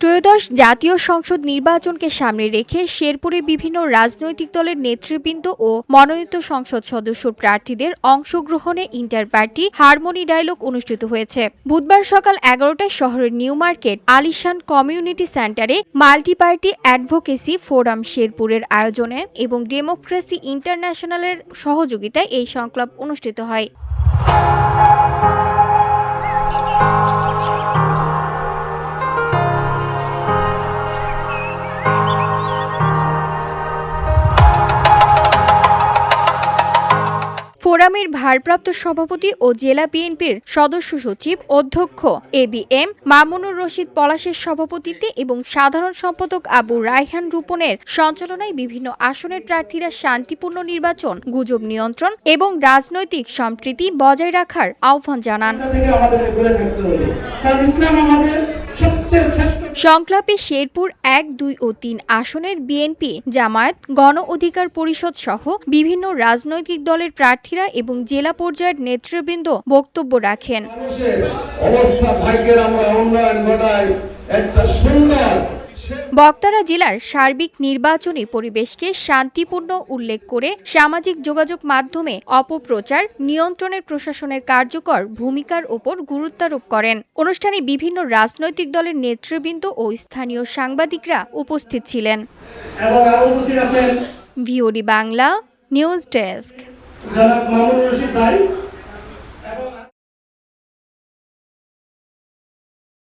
ত্রয়োদশ জাতীয় সংসদ নির্বাচনকে সামনে রেখে শেরপুরে বিভিন্ন রাজনৈতিক দলের নেতৃবৃন্দ ও মনোনীত সংসদ সদস্য প্রার্থীদের অংশগ্রহণে ইন্টার পার্টি হারমোনি ডায়লগ অনুষ্ঠিত হয়েছে। বুধবার সকাল এগারোটায় শহরের নিউ মার্কেট আলিশান কমিউনিটি সেন্টারে মাল্টি পার্টি অ্যাডভোকেসি ফোরাম শেরপুরের আয়োজনে এবং ডেমোক্রেসি ইন্টারন্যাশনালের সহযোগিতায় এই সংক্লাব অনুষ্ঠিত হয়। ফোরামের ভারপ্রাপ্ত সভাপতি ও জেলা বিএনপির সদস্য সচিব অধ্যক্ষ A B M, Mamunur Rashid পলাশের সভাপতিত্বে এবং সাধারণ সম্পাদক আবু রায়হান রূপনের সঞ্চালনায় বিভিন্ন আসনের প্রার্থীরা শান্তিপূর্ণ নির্বাচন, গুজব নিয়ন্ত্রণ এবং রাজনৈতিক সম্প্রীতি বজায় রাখার আহ্বান জানান। সংক্লাপে শেরপুর এক, দুই ও তিন আসনের বিএনপি, জামায়াত, গণ অধিকার পরিষদ সহ বিভিন্ন রাজনৈতিক দলের প্রার্থীরা এবং জেলা পর্যায়ের নেতৃবৃন্দ বক্তব্য রাখেন। অবস্থা ভাগ্যের আমরা উন্নয়ন ঘটাই। একটা সুন্দর বক্তারা জেলার সার্বিক নির্বাচনী পরিবেশকে শান্তিপূর্ণ উল্লেখ করে সামাজিক যোগাযোগ মাধ্যমে অপপ্রচার নিয়ন্ত্রণের প্রশাসনের কার্যকর ভূমিকার ওপর গুরুত্বারোপ করেন। অনুষ্ঠানে বিভিন্ন রাজনৈতিক দলের নেতৃবৃন্দ ও স্থানীয় সাংবাদিকরা উপস্থিত ছিলেন। VOD Bangla news desk.